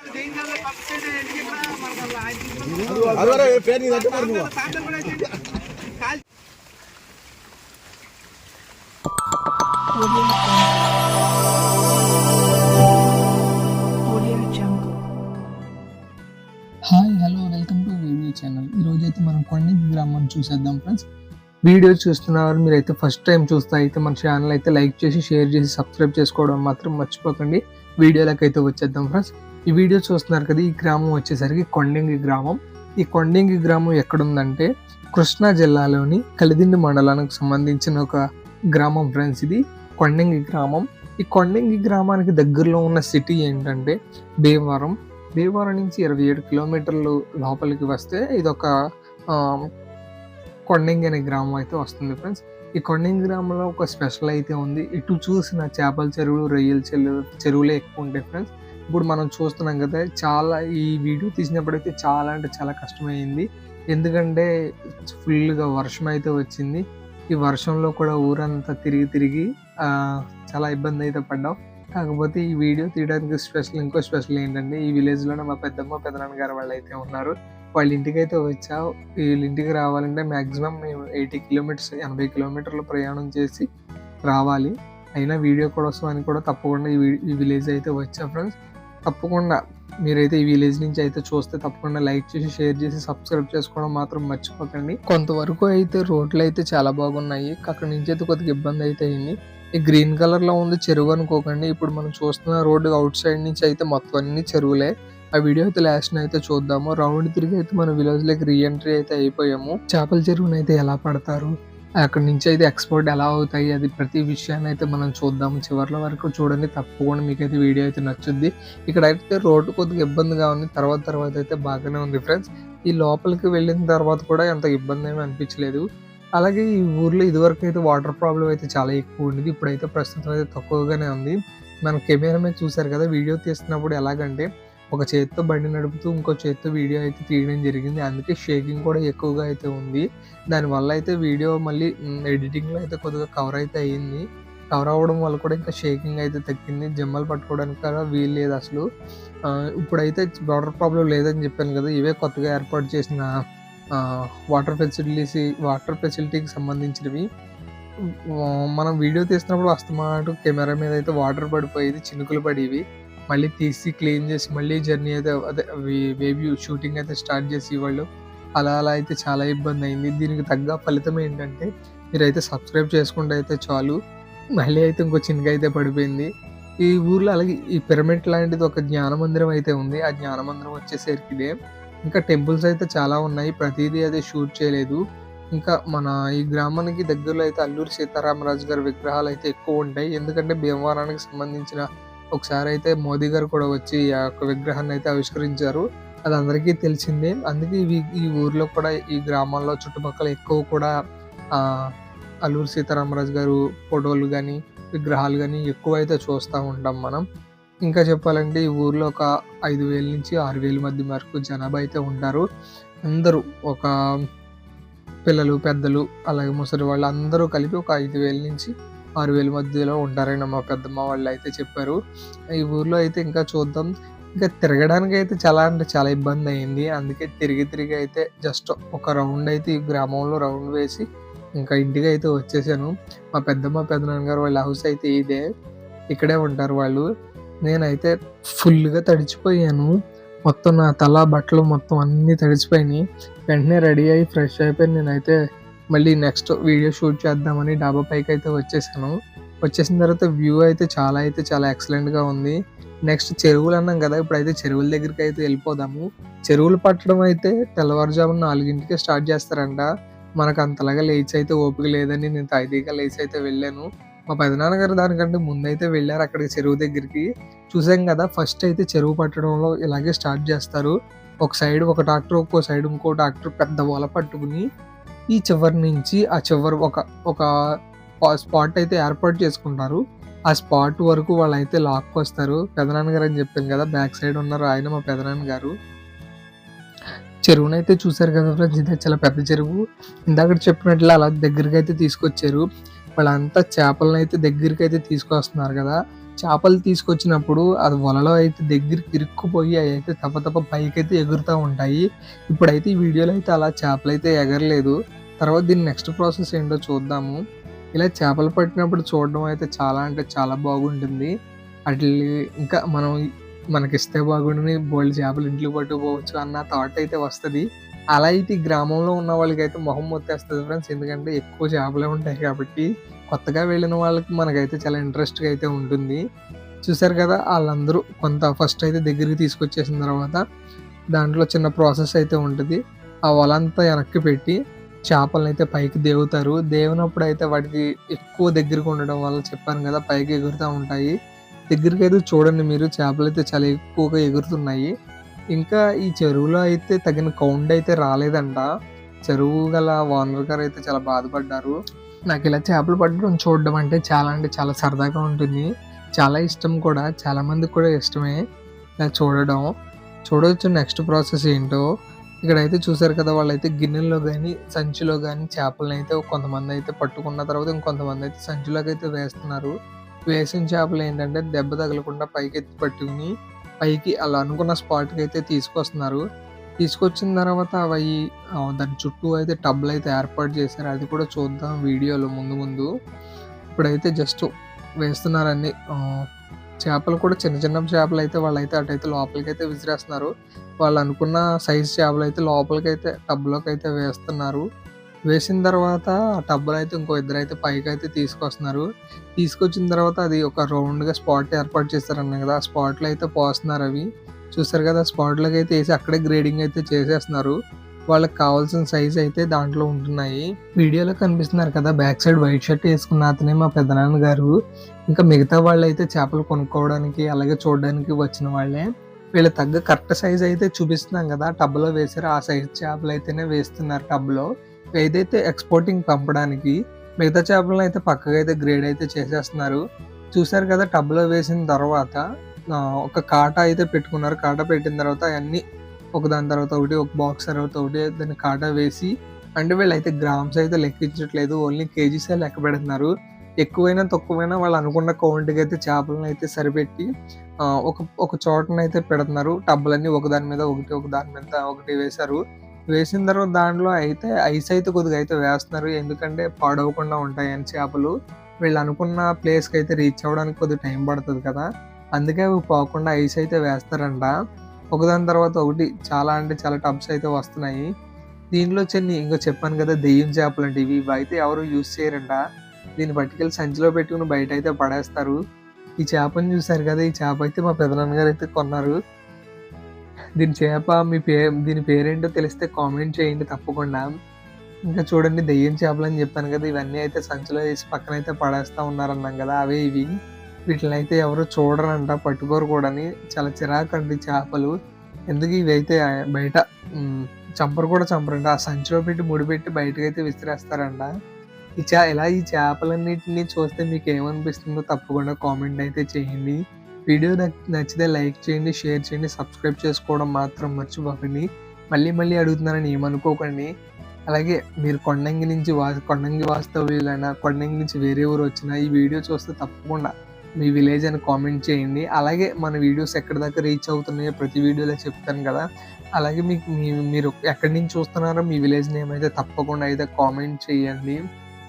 Hi hello welcome to video channel. ఈరోజు అయితే మనం కొండ గ్రామం చూసేద్దాం ఫ్రెండ్స్. వీడియో చూస్తున్నారు మీరైతే ఫస్ట్ టైం చూస్తే అయితే మన ఛానల్ అయితే లైక్ చేసి షేర్ చేసి సబ్స్క్రైబ్ చేసుకోవడం మాత్రం మర్చిపోకండి. వీడియోలోకి అయితే వచ్చేద్దాం ఫ్రెండ్స్. ఈ వీడియో చూస్తున్నారు కదా ఈ గ్రామం వచ్చేసరికి కొండంగి గ్రామం. ఈ కొండంగి గ్రామం ఎక్కడుందంటే కృష్ణా జిల్లాలోని కలిదిండి మండలానికి సంబంధించిన ఒక గ్రామం ఫ్రెండ్స్ ఇది కొండంగి గ్రామం. ఈ కొండంగి గ్రామానికి దగ్గరలో ఉన్న సిటీ ఏంటంటే భీమవరం. భీమవరం నుంచి ఇరవై ఏడు కిలోమీటర్లు లోపలికి వస్తే ఇది ఒక కొండంగి అనే గ్రామం అయితే వస్తుంది ఫ్రెండ్స్. ఈ కొండంగి గ్రామంలో ఒక స్పెషల్ అయితే ఉంది. ఇటు చూసిన చేపల చెరువులు రొయ్యల చెరువు చెరువులే ఎక్కువ ఉంటాయి ఫ్రెండ్స్. ఇప్పుడు మనం చూస్తున్నాం కదా చాలా ఈ వీడియో తీసినప్పుడైతే చాలా అంటే చాలా కష్టమైంది. ఎందుకంటే ఫుల్గా వర్షం అయితే వచ్చింది. ఈ వర్షంలో కూడా ఊరంతా తిరిగి తిరిగి చాలా ఇబ్బంది అయితే పడ్డాం. కాకపోతే ఈ వీడియో తీయడానికి స్పెషల్ ఇంకో స్పెషల్ ఏంటంటే ఈ విలేజ్లోనే మా పెద్దమ్మ పెద్దనాన్న గారు వాళ్ళు అయితే ఉన్నారు. వాళ్ళ ఇంటికి అయితే వచ్చా వీళ్ళ ఇంటికి రావాలంటే మ్యాక్సిమం మేము ఎయిటీ కిలోమీటర్స్ ఎనభై కిలోమీటర్లు ప్రయాణం చేసి రావాలి. అయినా వీడియో కోసం అని కూడా తప్పకుండా ఈ ఈ విలేజ్ అయితే వచ్చా ఫ్రెండ్స్. తప్పకుండా మీరైతే ఈ విలేజ్ నుంచి అయితే చూస్తే తప్పకుండా లైక్ చేసి షేర్ చేసి సబ్స్క్రైబ్ చేసుకోవడం మాత్రం మర్చిపోకండి. కొంతవరకు అయితే రోడ్లు అయితే చాలా బాగున్నాయి. అక్కడ నుంచి అయితే కొద్దిగా ఇబ్బంది అయితే అయింది. ఈ గ్రీన్ కలర్లో ఉంది చెరువు అనుకోకండి. ఇప్పుడు మనం చూస్తున్న రోడ్డు అవుట్ సైడ్ నుంచి అయితే మొత్తం అన్ని చెరువులే. ఆ వీడియో అయితే లాస్ట్ అయితే చూద్దాము. రౌండ్ తిరిగి అయితే మన విలేజ్లోకి రీఎంట్రీ అయితే అయిపోయాము. చేపల చెరువునైతే అయితే ఎలా పడతారు? అక్కడ నుంచి అయితే ఎక్స్పోర్ట్ ఎలా అవుతాయి అది ప్రతి విషయాన్ని అయితే మనం చూద్దాం చివరిలో వరకు చూడండి తప్పకుండా మీకు అయితే వీడియో అయితే నచ్చుద్ది. ఇక్కడ అయితే రోడ్డు కొద్దిగా ఇబ్బందిగా ఉంది తర్వాత తర్వాత అయితే బాగానే ఉంది ఫ్రెండ్స్. ఈ లోపలికి వెళ్ళిన తర్వాత కూడా అంత ఇబ్బంది ఏమీ అనిపించలేదు. అలాగే ఈ ఊర్లో ఇదివరకు అయితే వాటర్ ప్రాబ్లం అయితే చాలా ఎక్కువ ఉండేది ఇప్పుడైతే ప్రస్తుతం అయితే తక్కువగానే ఉంది. మన కెమెరా మీద చూసారు కదా వీడియో తీస్తున్నప్పుడు ఎలాగంటే ఒక చేతితో బండి నడుపుతూ ఇంకో చేతితో వీడియో అయితే తీయడం జరిగింది. అందుకే షేకింగ్ కూడా ఎక్కువగా అయితే ఉంది. దానివల్ల అయితే వీడియో మళ్ళీ ఎడిటింగ్లో అయితే కొద్దిగా కవర్ అయితే అయ్యింది కవర్ అవ్వడం వల్ల కూడా ఇంకా షేకింగ్ అయితే తగ్గింది. జమ్మలు పట్టుకోవడానికి కూడా వీలు లేదు అసలు. ఇప్పుడైతే వాటర్ ప్రాబ్లం లేదని చెప్పాను కదా ఇవే కొత్తగా ఏర్పాటు చేసిన వాటర్ ఫెసిలిటీస్ వాటర్ ఫెసిలిటీకి సంబంధించినవి. మనం వీడియో తీసినప్పుడు అస్తమాటు కెమెరా మీద అయితే వాటర్ పడిపోయేది చినుకులు పడేవి. మళ్ళీ తీసి క్లీన్ చేసి మళ్ళీ జర్నీ అయితే అదే వేబీ షూటింగ్ అయితే స్టార్ట్ చేసి వాళ్ళు అలా అలా అయితే చాలా ఇబ్బంది అయింది. దీనికి తగ్గ ఫలితం ఏంటంటే మీరైతే సబ్స్క్రైబ్ చేసుకుంటే అయితే చాలు. మళ్ళీ అయితే ఇంకో చిన్నగా అయితే పడిపోయింది. ఈ ఊర్లో అలాగే ఈ పిరమిడ్ లాంటిది ఒక జ్ఞాన మందిరం అయితే ఉంది. ఆ జ్ఞాన మందిరం వచ్చేసరికి ఇదే. ఇంకా టెంపుల్స్ అయితే చాలా ఉన్నాయి. ప్రతిదీ అయితే షూట్ చేయలేదు. ఇంకా మన ఈ గ్రామానికి దగ్గరలో అయితే అల్లూరి సీతారామరాజు గారి విగ్రహాలు అయితే ఎక్కువ ఉంటాయి. ఎందుకంటే భీమవరానికి సంబంధించిన ఒకసారి అయితే మోదీ గారు కూడా వచ్చి ఆ యొక్క విగ్రహాన్ని అయితే ఆవిష్కరించారు. అది అందరికీ తెలిసిందే. అందుకే ఇవి ఈ ఊర్లో కూడా ఈ గ్రామాల్లో చుట్టుపక్కల ఎక్కువ కూడా అల్లూరు సీతారామరాజు గారు ఫోటోలు కానీ విగ్రహాలు కానీ ఎక్కువ అయితే చూస్తూ ఉంటాం మనం. ఇంకా చెప్పాలంటే ఈ ఊర్లో ఒక ఐదు వేల నుంచి ఆరు వేల మధ్య వరకు జనాభా అయితే ఉంటారు. అందరూ ఒక పిల్లలు పెద్దలు అలాగే ముసలి వాళ్ళు అందరూ కలిపి ఒక ఐదు వేల నుంచి ఆరు వేల మధ్యలో ఉంటారని మా పెద్దమ్మ వాళ్ళు అయితే చెప్పారు. ఈ ఊర్లో అయితే ఇంకా చూద్దాం. ఇంకా తిరగడానికి అయితే చాలా అంటే చాలా ఇబ్బంది అయింది అందుకే తిరిగి తిరిగి అయితే జస్ట్ ఒక రౌండ్ అయితే ఈ గ్రామంలో రౌండ్ వేసి ఇంకా ఇంటికి అయితే వచ్చేసాను. మా పెద్దమ్మ పెద్దనాన్న గారు వాళ్ళ హౌస్ అయితే ఇదే. ఇక్కడే ఉంటారు వాళ్ళు. నేనైతే ఫుల్గా తడిచిపోయాను. మొత్తం నా తల బట్టలు మొత్తం అన్నీ తడిచిపోయినాయి వెంటనే రెడీ అయ్యి ఫ్రెష్ అయిపోయి నేనైతే మళ్ళీ నెక్స్ట్ వీడియో షూట్ చేద్దామని డాబా పైకి అయితే వచ్చేసాను. వచ్చేసిన తర్వాత వ్యూ అయితే చాలా అయితే చాలా ఎక్సలెంట్గా ఉంది. నెక్స్ట్ చెరువులు అన్నాం కదా ఇప్పుడైతే చెరువుల దగ్గరికి అయితే వెళ్ళిపోదాము. చెరువులు పట్టడం అయితే తెల్లవారుజామున నాలుగింటికే స్టార్ట్ చేస్తారంట. మనకు అంతలాగా లేచి అయితే ఓపిక లేదని నేను తైదీగా లేచి అయితే వెళ్ళాను. మా పెదనాన్నగారు దానికంటే ముందైతే వెళ్ళారు అక్కడికి చెరువు దగ్గరికి. చూసాం కదా ఫస్ట్ అయితే చెరువు పట్టడంలో ఇలాగే స్టార్ట్ చేస్తారు. ఒక సైడ్ ఒక ట్రాక్టర్ ఒక్కో సైడ్ ఇంకో ట్రాక్టర్ పెద్ద వల పట్టుకుని ఈ చివరి నుంచి ఆ చివరి ఒక ఒక స్పాట్ అయితే ఏర్పాటు చేసుకుంటారు. ఆ స్పాట్ వరకు వాళ్ళు అయితే లాక్కొస్తారు పెదనాన్నగారు అని చెప్పాను కదా బ్యాక్ సైడ్ ఉన్నారు ఆయన మా పెదనాన్నగారు చెరువునైతే చూసారు కదా ఫ్రెండ్స్ ఇదే చాలా పెద్ద చెరువు. ఇందాక చెప్పినట్లు అలా దగ్గరికి అయితే తీసుకొచ్చారు. వాళ్ళంతా చేపలను అయితే దగ్గరికి అయితే తీసుకొస్తున్నారు కదా. చేపలు తీసుకొచ్చినప్పుడు అది వలలో అయితే దగ్గరికి ఇరుక్కుపోయి అవి అయితే తప్ప తప్ప పైకి అయితే ఎగురుతూ ఉంటాయి. ఇప్పుడైతే ఈ వీడియోలో అయితే అలా చేపలు అయితే ఎగరలేదు. తర్వాత దీని నెక్స్ట్ ప్రాసెస్ ఏంటో చూద్దాము. ఇలా చేపలు పట్టినప్పుడు చూడడం అయితే చాలా అంటే చాలా బాగుంటుంది. అట్లా ఇంకా మనం మనకిస్తే బాగుండని బోల్డ్ చేపలు ఇంట్లో పట్టుకోవచ్చు అన్న థాట్ అయితే వస్తుంది. అలా అయితే ఈ గ్రామంలో ఉన్న వాళ్ళకి అయితే మొహం మొత్తేస్తుంది ఫ్రెండ్స్ ఎందుకంటే ఎక్కువ చేపలే ఉంటాయి కాబట్టి కొత్తగా వెళ్ళిన వాళ్ళకి మనకైతే చాలా ఇంట్రెస్ట్గా అయితే ఉంటుంది. చూసారు కదా వాళ్ళందరూ కొంత ఫస్ట్ అయితే దగ్గరికి తీసుకొచ్చేసిన తర్వాత దాంట్లో చిన్న ప్రాసెస్ అయితే ఉంటుంది. ఆ వలంతా వెనక్కి పెట్టి చేపలను అయితే పైకి దేవుతారు దేవునప్పుడు అయితే వాటికి ఎక్కువ దగ్గరకు ఉండడం వల్ల చెప్పాను కదా పైకి ఎగురుతూ ఉంటాయి. దగ్గరికి అయితే చూడండి మీరు చేపలు అయితే చాలా ఎక్కువగా ఎగురుతున్నాయి. ఇంకా ఈ చెరువులో అయితే తగిన కౌండ్ అయితే రాలేదంట. చెరువు గల ఓనర్ గారు అయితే చాలా బాధపడ్డారు. నాకు ఇలా చేపలు పట్టడం చూడడం అంటే చాలా అంటే చాలా సరదాగా ఉంటుంది. చాలా ఇష్టం కూడా చాలామందికి కూడా ఇష్టమే. ఇలా చూడడం. చూడవచ్చు నెక్స్ట్ ప్రాసెస్ ఏంటో. ఇక్కడైతే చూసారు కదా వాళ్ళైతే గిన్నెల్లో కానీ సంచిలో కానీ చేపలను అయితే కొంతమంది అయితే పట్టుకున్న తర్వాత ఇంకొంతమంది అయితే సంచిలోకి అయితే వేస్తున్నారు. వేసిన చేపలు ఏంటంటే దెబ్బ తగలకుండా పైకి ఎత్తి పట్టుకుని పైకి అలా అనుకున్న స్పాట్కి అయితే తీసుకొస్తున్నారు. తీసుకొచ్చిన తర్వాత అవి దాని చుట్టూ అయితే టబ్లు అయితే ఏర్పాటు చేశారు. అది కూడా చూద్దాం వీడియోలో ముందు ముందు. ఇప్పుడైతే జస్ట్ వేస్తున్నారని చేపలు కూడా చిన్న చిన్న చేపలు అయితే వాళ్ళైతే అటైతే లోపలికి అయితే విసిరేస్తున్నారు వాళ్ళు అనుకున్న సైజ్ చేపలు అయితే లోపలికైతే టబ్లోకి అయితే వేస్తున్నారు. వేసిన తర్వాత ఆ టబ్బులు అయితే ఇంకో ఇద్దరు అయితే పైకి అయితే తీసుకొస్తున్నారు. తీసుకొచ్చిన తర్వాత అది ఒక రౌండ్గా స్పాట్ ఏర్పాటు చేస్తారన్న కదా ఆ స్పాట్లో అయితే పోస్తున్నారు అవి. చూస్తారు కదా స్పాట్లోకి అయితే వేసి అక్కడే గ్రేడింగ్ అయితే చేసేస్తున్నారు. వాళ్ళకి కావాల్సిన సైజ్ అయితే దాంట్లో ఉంటున్నాయి. వీడియోలో కనిపిస్తున్నారు కదా బ్యాక్ సైడ్ వైట్ షర్ట్ వేసుకున్న అతనే మా పెదనాన్న గారు ఇంకా మిగతా వాళ్ళు అయితే చేపలు కొనుక్కోవడానికి అలాగే చూడడానికి వచ్చిన వాళ్ళే. వీళ్ళ తగ్గ కరెక్ట్ సైజ్ అయితే చూపిస్తున్నాం కదా టబ్లో వేసారు. ఆ సైజ్ చేపలు అయితేనే వేస్తున్నారు టబ్లో ఏదైతే ఎక్స్పోర్టింగ్ పంపడానికి మిగతా చేపలను అయితే పక్కగా అయితే గ్రేడ్ అయితే చేసేస్తున్నారు. చూసారు కదా టబ్లో వేసిన తర్వాత ఒక కాటా అయితే పెట్టుకున్నారు. కాటా పెట్టిన తర్వాత అవన్నీ ఒక దాని తర్వాత ఒకటి ఒక బాక్స్ తర్వాత ఒకటి దాన్ని కాటా వేసి అంటే వీళ్ళు అయితే గ్రామ్స్ అయితే లెక్కించట్లేదు ఓన్లీ కేజీసే లెక్క పెడుతున్నారు. ఎక్కువైనా తక్కువైనా వాళ్ళు అనుకున్న కౌంట్కి అయితే చేపలను అయితే సరిపెట్టి ఒక ఒక చోటనైతే పెడుతున్నారు. టబ్బులన్నీ ఒకదాని మీద ఒకటి ఒక దాని మీద ఒకటి వేశారు. వేసిన తర్వాత దాంట్లో అయితే ఐస్ అయితే కొద్దిగా అయితే వేస్తున్నారు. ఎందుకంటే పాడవకుండా ఉంటాయని చేపలు. వీళ్ళు అనుకున్న ప్లేస్కి అయితే రీచ్ అవ్వడానికి కొద్దిగా టైం పడుతుంది కదా. అందుకే అవి పోకుండా ఐస్ అయితే వేస్తారంట. ఒకదాని తర్వాత ఒకటి చాలా అంటే చాలా టబ్స్ అయితే వస్తున్నాయి. దీనిలో చెన్ని ఇంకో చెప్పాను కదా దెయ్యం చేపలు అంటే ఇవి. ఇవి అయితే ఎవరు యూజ్ చేయరంట. దీన్ని పట్టుకెళ్ళి సంచిలో పెట్టుకుని బయట అయితే పడేస్తారు. ఈ చేపని చూశారు కదా ఈ చేప అయితే మా పెదనాన్నగారు అయితే కొన్నారు. దీని చేప మీ పేరు దీని పేరేంటో తెలిస్తే కామెంట్ చేయండి తప్పకుండా. ఇంకా చూడండి దెయ్యం చేపలు అని చెప్పాను కదా ఇవన్నీ అయితే సంచిలో వేసి పక్కన అయితే పడేస్తా ఉన్నారన్నాం కదా అవే ఇవి. వీటిని అయితే ఎవరు చూడరంట పట్టుకోరు కూడాని. చాలా చిరాకు అండి చేపలు. ఎందుకు ఇవి అయితే బయట చంపరు కూడా చంపరంట. ఆ సంచిలో పెట్టి ముడిపెట్టి బయటకు అయితే విసిరేస్తారంట. ఈ చా ఇలా ఈ చేపలన్నిటిని చూస్తే మీకు ఏమనిపిస్తుందో తప్పకుండా కామెంట్ అయితే చేయండి. వీడియో నచ్చితే లైక్ చేయండి షేర్ చేయండి సబ్స్క్రైబ్ చేసుకోవడం మాత్రం మర్చిపోకండి. మళ్ళీ మళ్ళీ అడుగుతున్నానని ఏమనుకోకండి. అలాగే మీరు కొండంగి నుంచి వా కొండంగి వాస్తవ్యులైనా కొండంగి నుంచి వేరే ఊరు వచ్చినా ఈ వీడియో చూస్తే తప్పకుండా మీ విలేజ్ అని కామెంట్ చేయండి. అలాగే మన వీడియోస్ ఎక్కడి దాకా రీచ్ అవుతున్నాయో ప్రతి వీడియోలో చెప్తాను కదా. అలాగే మీకు మీ మీరు ఎక్కడి నుంచి చూస్తున్నారో మీ విలేజ్ నేమ్ అయితే తప్పకుండా అయితే కామెంట్ చేయండి.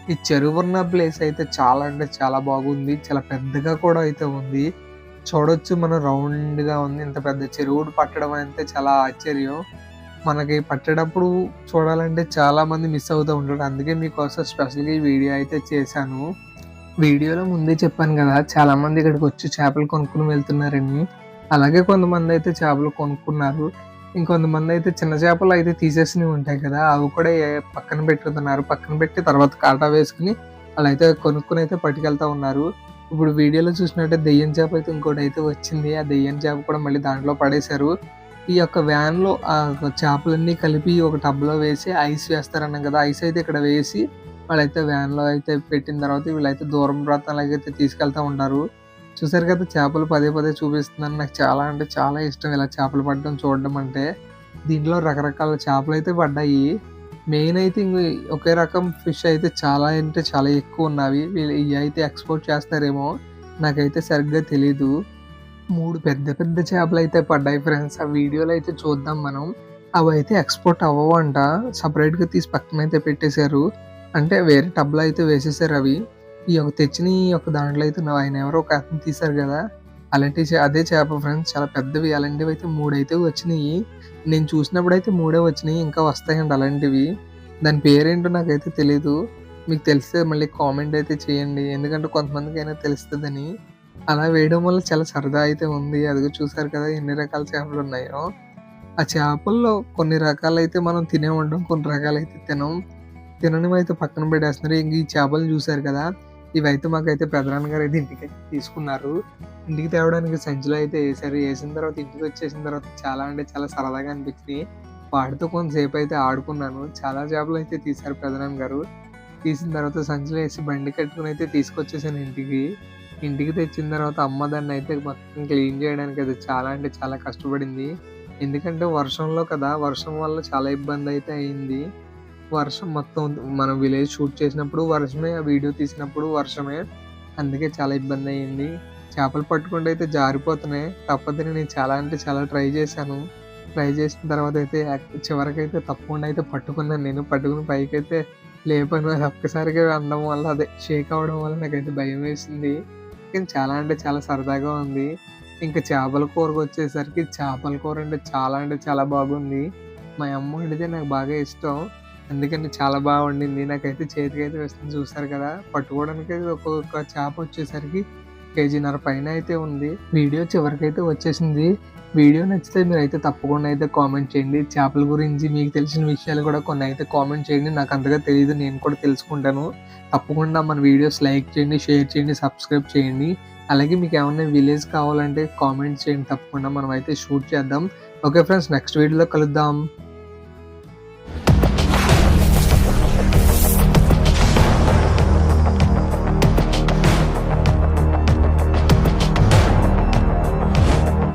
ఈ చెరువున్న ప్లేస్ అయితే చాలా అంటే చాలా బాగుంది. చాలా పెద్దగా కూడా అయితే ఉంది. చూడొచ్చు మనం రౌండ్గా ఉంది. ఇంత పెద్ద చెరువుడు పట్టడం అయితే చాలా ఆశ్చర్యం. మనకి పట్టేటప్పుడు చూడాలంటే చాలా మంది మిస్ అవుతూ ఉంటారు. అందుకే మీకోసం స్పెషల్గా ఈ వీడియో అయితే చేశాను. వీడియోలో ముందే చెప్పాను కదా చాలా మంది ఇక్కడికి వచ్చి చేపలు కొనుక్కుని వెళ్తున్నారని అలాగే కొంతమంది అయితే చేపలు కొనుక్కున్నారు. ఇంకొంతమంది అయితే చిన్న చేపలు అయితే తీసేసినవి ఉంటాయి కదా అవి కూడా పక్కన పెట్టుతున్నారు పక్కన పెట్టి తర్వాత కాటా వేసుకుని అలా అయితే కొనుక్కుని అయితే పట్టుకెళ్తా ఉన్నారు. ఇప్పుడు వీడియోలో చూసినట్టే దెయ్యం చేప అయితే ఇంకోటి అయితే వచ్చింది. ఆ దెయ్యం చేప కూడా మళ్ళీ దాంట్లో పడేశారు. ఈ యొక్క వ్యాన్లో ఆ చేపలన్నీ కలిపి ఒక టబ్లో వేసి ఐస్ వేస్తారన్నాం కదా ఐస్ అయితే ఇక్కడ వేసి వాళ్ళైతే వ్యాన్లో అయితే పెట్టిన తర్వాత వీళ్ళైతే దూరం ప్రాంతాలకు అయితే తీసుకెళ్తా ఉంటారు. చూసారు కదా చేపలు పదే పదే చూపిస్తున్నాను. నాకు చాలా అంటే చాలా ఇష్టం ఇలా చేపలు పట్టడం చూడడం అంటే. దీంట్లో రకరకాల చేపలు అయితే పడ్డాయి. మెయిన్ అయితే ఇంక ఒకే రకం ఫిష్ అయితే చాలా అంటే చాలా ఎక్కువ ఉన్నవి. వీళ్ళు ఇవి అయితే ఎక్స్పోర్ట్ చేస్తారేమో నాకైతే సరిగ్గా తెలీదు. మూడు పెద్ద పెద్ద చేపలు అయితే పడ్డాయి ఫ్రెండ్స్. ఆ వీడియోలో అయితే చూద్దాం మనం. అవి అయితే ఎక్స్పోర్ట్ అవ్వవు అంట సపరేట్గా తీసి పక్కన అయితే పెట్టేశారు. అంటే వేరే టబ్లో అయితే వేసేసారు అవి. ఈ ఒక తెచ్చిన ఈ ఒక దాంట్లో అయితే నా- ఆయన ఎవరో ఒక అతను తీశారు కదా. అలాంటి చే- అదే చేప ఫ్రెండ్స్ చాలా పెద్దవి. అలాంటివి అయితే మూడైతే వచ్చినాయి. నేను చూసినప్పుడు అయితే మూడే వచ్చినాయి. ఇంకా వస్తాయండి అలాంటివి. దాని పేరేంటో నాకైతే తెలీదు. మీకు తెలిస్తే మళ్ళీ కామెంట్ అయితే చేయండి. ఎందుకంటే కొంతమందికి అయినా తెలుస్తుందని. అలా వేయడం వల్ల చాలా సరదా అయితే ఉంది. అదిగో చూసారు కదా ఎన్ని రకాల చేపలు ఉన్నాయో. ఆ చేపల్లో కొన్ని రకాలు అయితే మనం తినే ఉంటాం. కొన్ని రకాలు అయితే తినం. తినని అయితే పక్కన పెట్టేస్తున్నారు. ఇంక ఈ చేపలు చూశారు కదా ఇవైతే మాకైతే పెదనాన్న గారు అయితే ఇంటికి తీసుకున్నారు. ఇంటికి తేవడానికి సంచిలో అయితే వేసారు వేసిన తర్వాత ఇంటికి వచ్చేసిన తర్వాత చాలా అంటే చాలా సరదాగా అనిపించింది వాటితో కొంతసేపు అయితే ఆడుకున్నాను. చాలా చేపలు అయితే తీశారు పెదనాన్న గారు. తీసిన తర్వాత సంచిలో వేసి బండి కట్టుకుని అయితే తీసుకొచ్చేసాను ఇంటికి. ఇంటికి తెచ్చిన తర్వాత అమ్మ దాన్ని అయితే మొత్తం క్లీన్ చేయడానికి అయితే చాలా అంటే చాలా కష్టపడింది. ఎందుకంటే వర్షంలో కదా వర్షం వల్ల చాలా ఇబ్బంది అయితే అయింది. వర్షం మొత్తం మనం విలేజ్ షూట్ చేసినప్పుడు వర్షమే ఆ వీడియో తీసినప్పుడు వర్షమే. అందుకే చాలా ఇబ్బంది అయ్యింది. చేపలు పట్టుకుంటే అయితే జారిపోతున్నాయి. తప్పదని నేను చాలా అంటే చాలా ట్రై చేశాను. ట్రై చేసిన తర్వాత అయితే చివరికైతే తప్పకుండా అయితే పట్టుకున్నాను నేను. పట్టుకుని పైకి అయితే లేపాను. అది ఒక్కసారిగా అందడం వల్ల అదే షేక్ అవడం వల్ల నాకైతే భయం వేసింది. కానీ చాలా అంటే చాలా సరదాగా ఉంది. ఇంకా చేపల కూరకు వచ్చేసరికి చేపల కూర అంటే చాలా అంటే చాలా బాగుంది. మా అమ్మ వండితే నాకు బాగా ఇష్టం. అందుకని చాలా బాగా వండింది నాకైతే చేతికి అయితే వేస్తుంది చూసారు కదా. పట్టుకోవడానికి అయితే ఒక్కొక్క చేప వచ్చేసరికి కేజీన్నర పైన అయితే ఉంది. వీడియో చివరికైతే వచ్చేసింది. వీడియో నచ్చితే మీరు అయితే తప్పకుండా అయితే కామెంట్ చేయండి. చేపల గురించి మీకు తెలిసిన విషయాలు కూడా కొన్ని అయితే కామెంట్ చేయండి. నాకు అంతగా తెలియదు నేను కూడా తెలుసుకుంటాను. తప్పకుండా మన వీడియోస్ లైక్ చేయండి షేర్ చేయండి సబ్స్క్రైబ్ చేయండి. అలాగే మీకు ఏమైనా విలేజ్ కావాలంటే కామెంట్ చేయండి. తప్పకుండా మనం అయితే షూట్ చేద్దాం. ఓకే ఫ్రెండ్స్ నెక్స్ట్ వీడియోలో కలుద్దాం.